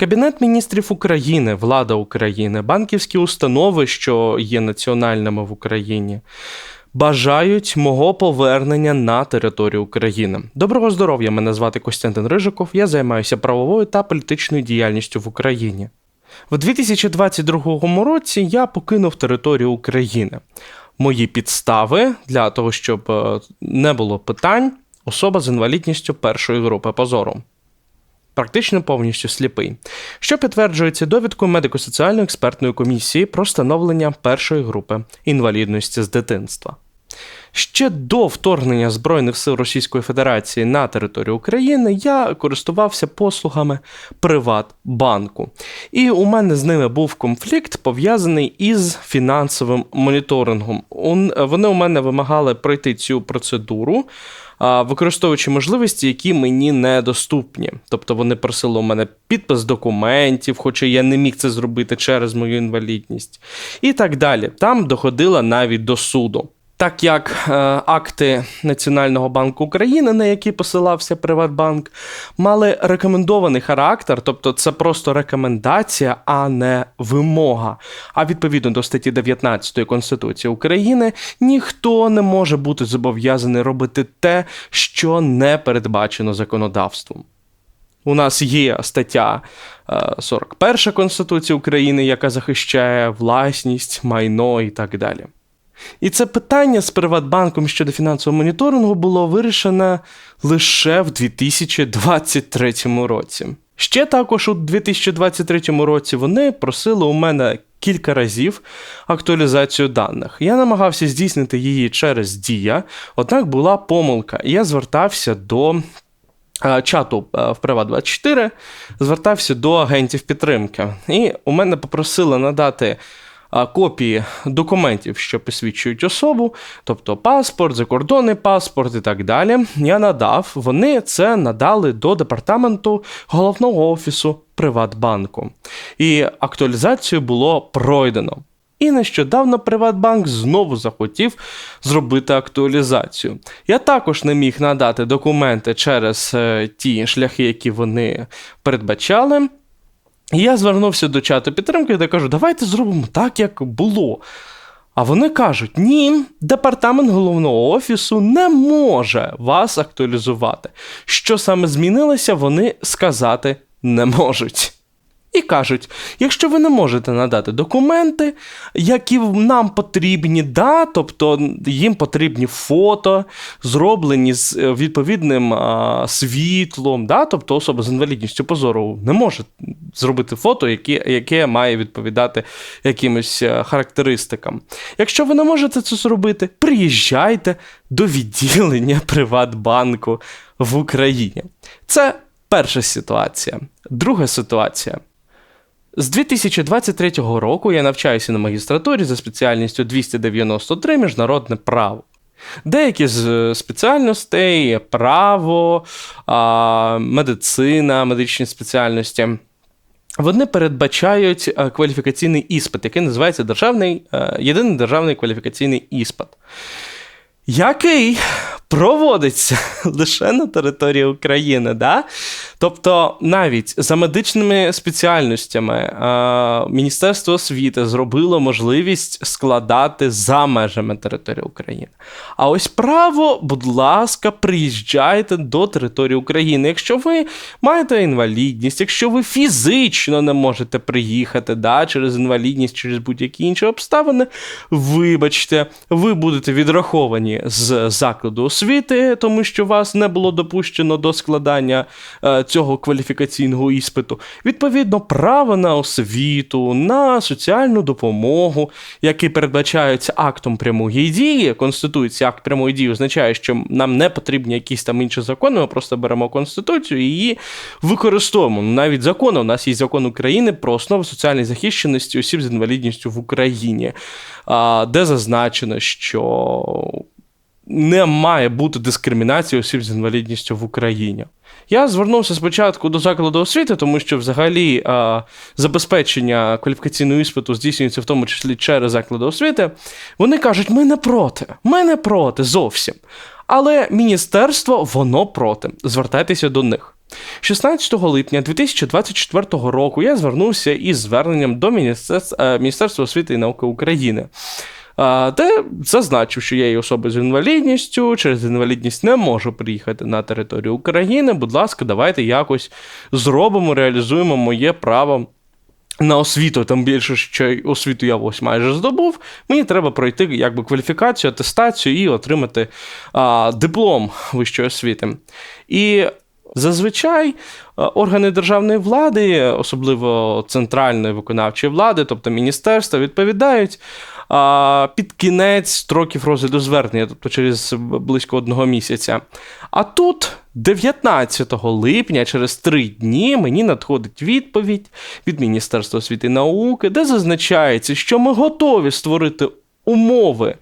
Кабінет міністрів України, влада України, банківські установи, що є національними в Україні, бажають мого повернення на територію України. Доброго здоров'я! Мене звати Костянтин Рижиков. Я займаюся правовою та політичною діяльністю в Україні. В 2022 році я покинув територію України. Мої підстави для того, щоб е, не було питань, особа з інвалідністю першої групи позору. Практично повністю сліпий, що підтверджується довідкою медико-соціальної експертної комісії про встановлення першої групи інвалідності з дитинства. Ще до вторгнення Збройних сил Російської Федерації на територію України я користувався послугами Приватбанку. І у мене з ними був конфлікт пов'язаний із фінансовим моніторингом. Вони у мене вимагали пройти цю процедуру. Використовуючи можливості, які мені недоступні. Тобто вони просили у мене підпис документів, хоча я не міг це зробити через мою інвалідність, і так далі. Там доходило навіть до суду. Так як е, акти Національного банку України, на які посилався Приватбанк, мали рекомендований характер, тобто це просто рекомендація, а не вимога. А відповідно до статті 19 Конституції України, ніхто не може бути зобов'язаний робити те, що не передбачено законодавством. У нас є стаття е, 41 Конституції України, яка захищає власність, майно і так далі. І це питання з Приватбанком щодо фінансового моніторингу було вирішено лише в 2023 році. Ще також у 2023 році вони просили у мене кілька разів актуалізацію даних. Я намагався здійснити її через Дія, однак була помилка, і я звертався до е, чату е, в Приват24, звертався до агентів підтримки. І у мене попросили надати копії документів, що посвідчують особу, тобто паспорт, закордонний паспорт і так далі. Я надав. Вони це надали до департаменту головного офісу Приватбанку. І актуалізацію було пройдено. І нещодавно Приватбанк знову захотів зробити актуалізацію. Я також не міг надати документи через е, ті шляхи, які вони передбачали. І я звернувся до чату підтримки, де кажу, давайте зробимо так, як було. А вони кажуть: ні, департамент головного офісу не може вас актуалізувати. Що саме змінилося, вони сказати не можуть. І кажуть: якщо ви не можете надати документи, які нам потрібні, да, тобто їм потрібні фото, зроблені з е, відповідним а, світлом, да, тобто особа з інвалідністю позору не може зробити фото, яке, яке має відповідати якимось е, характеристикам. Якщо ви не можете це зробити, приїжджайте до відділення Приватбанку в Україні. Це перша ситуація. Друга ситуація. З 2023 року я навчаюся на магістратурі за спеціальністю 293 міжнародне право. Деякі з е, спеціальностей право, медицина, медичні спеціальності. Вони передбачають е, кваліфікаційний іспит, який називається державний, е, єдиний державний кваліфікаційний іспит, який проводиться лише на території України. Да? Тобто, навіть за медичними спеціальностями е, Міністерство освіти зробило можливість складати за межами території України. А ось право, будь ласка, приїжджайте до території України. Якщо ви маєте інвалідність, якщо ви фізично не можете приїхати да, через інвалідність, через будь-які інші обставини, вибачте, ви будете відраховані з закладу освіти, тому що вас не було допущено до складання е, цього кваліфікаційного іспиту. Відповідно, право на освіту, на соціальну допомогу, які передбачаються актом прямої дії. Конституція акт прямої дії означає, що нам не потрібні якісь там інші закони. Ми просто беремо конституцію і її використовуємо. Ну, Навіть закони. У нас є закон України про основи соціальної захищеності осіб з інвалідністю в Україні, де зазначено, що не має бути дискримінації осіб з інвалідністю в Україні. Я звернувся спочатку до закладу освіти, тому що взагалі а, забезпечення кваліфікаційного іспиту здійснюється в тому числі через заклади освіти. Вони кажуть, ми не проти, ми не проти зовсім. Але міністерство воно проти. Звертайтеся до них. 16 липня 2024 року я звернувся із зверненням до Міністерства, е, Міністерства освіти і науки України. Де зазначив, що я є особа з інвалідністю, через інвалідність не можу приїхати на територію України. Будь ласка, давайте якось зробимо, реалізуємо моє право на освіту. Там більше що освіту я ось майже здобув. Мені треба пройти якби кваліфікацію, атестацію і отримати а, диплом вищої освіти. І Зазвичай органи державної влади, особливо центральної виконавчої влади, тобто міністерства, відповідають під кінець строків розгляду звернення, тобто через близько одного місяця. А тут, 19 липня, через три дні, мені надходить відповідь від Міністерства освіти і науки, де зазначається, що ми готові створити умови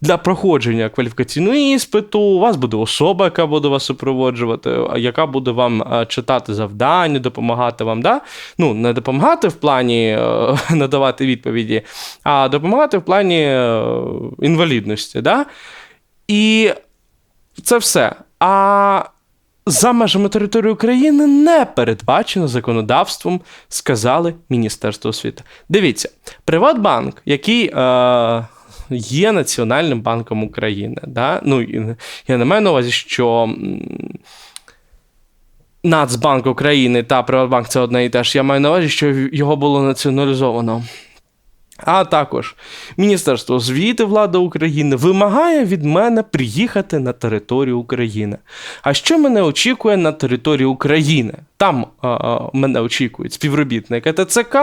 для проходження кваліфікаційного іспиту. У вас буде особа, яка буде вас супроводжувати, яка буде вам читати завдання, допомагати вам. да? Ну, не допомагати в плані е, надавати відповіді, а допомагати в плані е, інвалідності. Да? І це все. А за межами території України не передбачено законодавством, сказали Міністерство освіти. Дивіться, Приватбанк, який. Е- є Національним банком України. Да? Ну, Я не маю на увазі, що. Нацбанк України та Приватбанк це одне і те ж. Я маю на увазі, що його було націоналізовано. А також Міністерство освіти влади України вимагає від мене приїхати на територію України. А що мене очікує на території України? Там а, мене очікують співробітники ТЦК,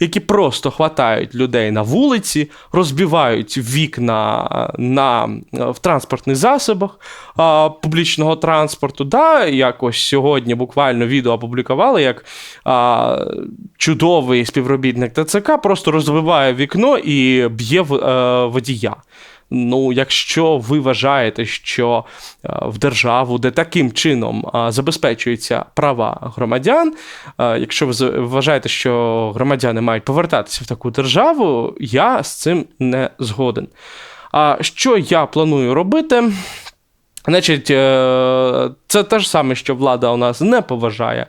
які просто хватають людей на вулиці, розбивають вікна на, в транспортних засобах а, публічного транспорту. Да, Якось сьогодні буквально відео опублікували, як а, чудовий співробітник ТЦК просто розвиває вікно і б'є водія. Ну, якщо ви вважаєте, що е, в державу, де таким чином е, забезпечуються права громадян, е, якщо ви вважаєте, що громадяни мають повертатися в таку державу, я з цим не згоден. А що я планую робити? Значить, це те ж саме, що влада у нас не поважає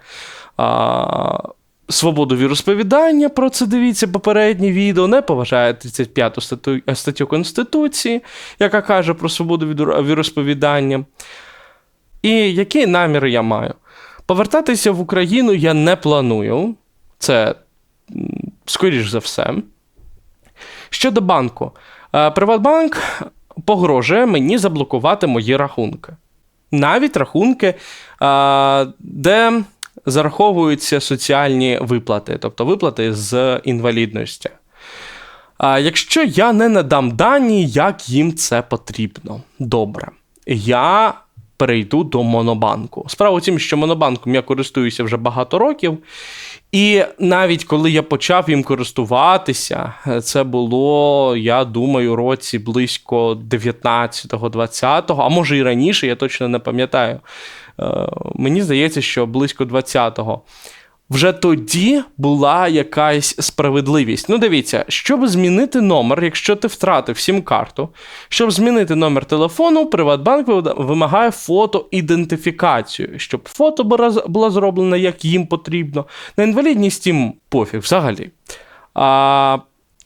свободу віросповідання, про це дивіться попереднє відео, не поважає 35 статтю, статтю Конституції, яка каже про свободу віросповідання. І які наміри я маю? Повертатися в Україну я не планую. Це, скоріш за все. Щодо банку, е, Приватбанк погрожує мені заблокувати мої рахунки. Навіть рахунки, е, де зараховуються соціальні виплати, тобто виплати з інвалідності. А якщо я не надам дані, як їм це потрібно, добре. Я перейду до Монобанку. Справа в тім, що Монобанком я користуюся вже багато років, і навіть коли я почав їм користуватися, це було, я думаю, році близько 19-20, а може і раніше, я точно не пам'ятаю. Е, мені здається, що близько 20-го. Вже тоді була якась справедливість. Ну, дивіться, щоб змінити номер, якщо ти втратив сім-карту, щоб змінити номер телефону, Приватбанк вимагає фотоідентифікацію, щоб фото було зроблено, як їм потрібно. На інвалідність їм пофіг взагалі. А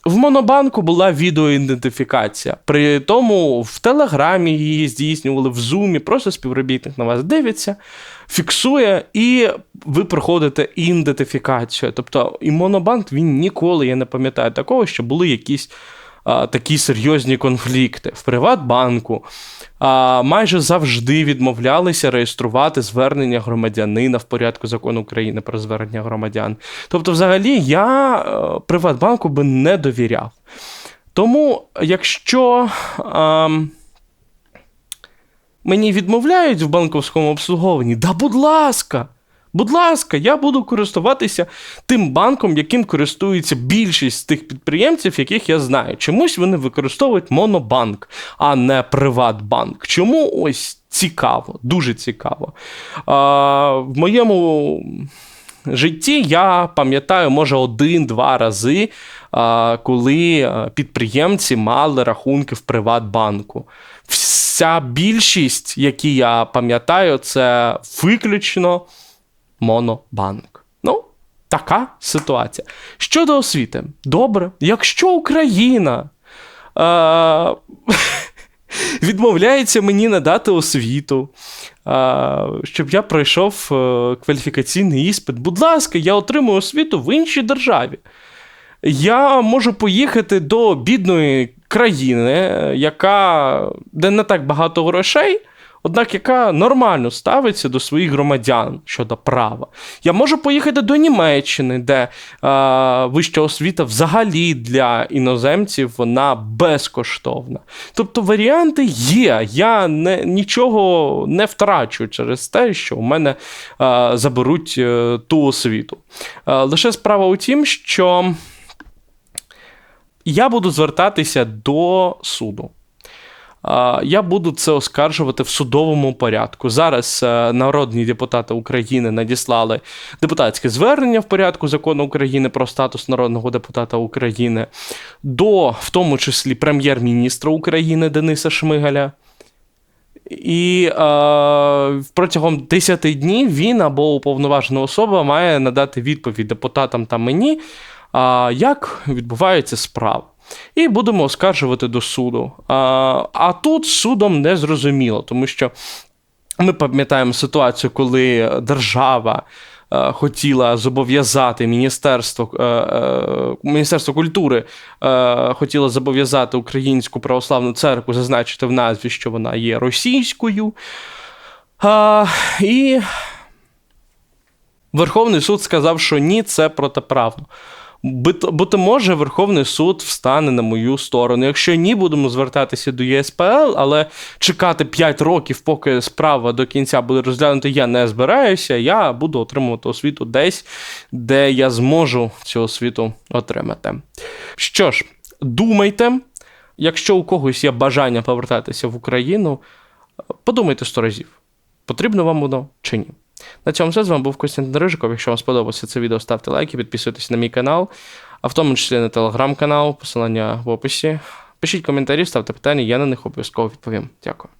в Монобанку була відеоідентифікація. При тому в Телеграмі її здійснювали в Зумі, просто співробітник на вас дивиться, фіксує, і ви проходите ідентифікацію. Тобто і Монобанк він ніколи, я не пам'ятаю такого, що були якісь такі серйозні конфлікти. В Приватбанку а, майже завжди відмовлялися реєструвати звернення громадянина в порядку закону України про звернення громадян. Тобто, взагалі, я а, е, Приватбанку би не довіряв. Тому, якщо. А, Мені відмовляють в банковському обслуговуванні, да будь ласка, Будь ласка, я буду користуватися тим банком, яким користується більшість тих підприємців, яких я знаю. Чомусь вони використовують Монобанк, а не Приватбанк. Чому ось цікаво, дуже цікаво. А, В моєму житті я пам'ятаю, може, один-два рази, а, коли підприємці мали рахунки в Приватбанку. Вся більшість, які я пам'ятаю, це виключно Монобанк. Ну, така ситуація. Щодо освіти, добре, якщо Україна. Е- Відмовляється мені надати освіту, а, щоб я пройшов е, кваліфікаційний іспит. Будь ласка, я отримую освіту в іншій державі. Я можу поїхати до бідної країни, яка де не так багато грошей, однак яка нормально ставиться до своїх громадян щодо права. Я можу поїхати до Німеччини, де е, вища освіта взагалі для іноземців вона безкоштовна. Тобто варіанти є. Я не, нічого не втрачу через те, що у мене е, заберуть е, ту освіту. Е, лише справа у тім, що я буду звертатися до суду. Я буду це оскаржувати в судовому порядку. Зараз е, народні депутати України надіслали депутатське звернення в порядку закону України про статус народного депутата України до, в тому числі, прем'єр-міністра України Дениса Шмигаля. І е, протягом 10 днів він або уповноважена особа має надати відповідь депутатам та мені, а, як відбувається справа. І будемо оскаржувати до суду. А, а тут судом не зрозуміло, тому що ми пам'ятаємо ситуацію, коли держава. е, Хотіла зобов'язати Міністерство е, е, Міністерство культури хотіло зобов'язати Українську православну церкву зазначити в назві, що вона є російською. І Верховний суд сказав, що ні, це протиправно. Бути може, Верховний суд встане на мою сторону. Якщо ні, будемо звертатися до ЄСПЛ, але чекати 5 років, поки справа до кінця буде розглянута, я не збираюся. Я буду отримувати освіту десь, де я зможу цю освіту отримати. Що ж, думайте, якщо у когось є бажання повертатися в Україну, подумайте сто разів, потрібно вам воно чи ні. На цьому все. З вами був Костянтин Рижиков. Якщо вам сподобалося це відео, ставте лайки, підписуйтесь на мій канал, а в тому числі на телеграм-канал, посилання в описі. Пишіть коментарі, ставте питання, я на них обов'язково відповім. Дякую.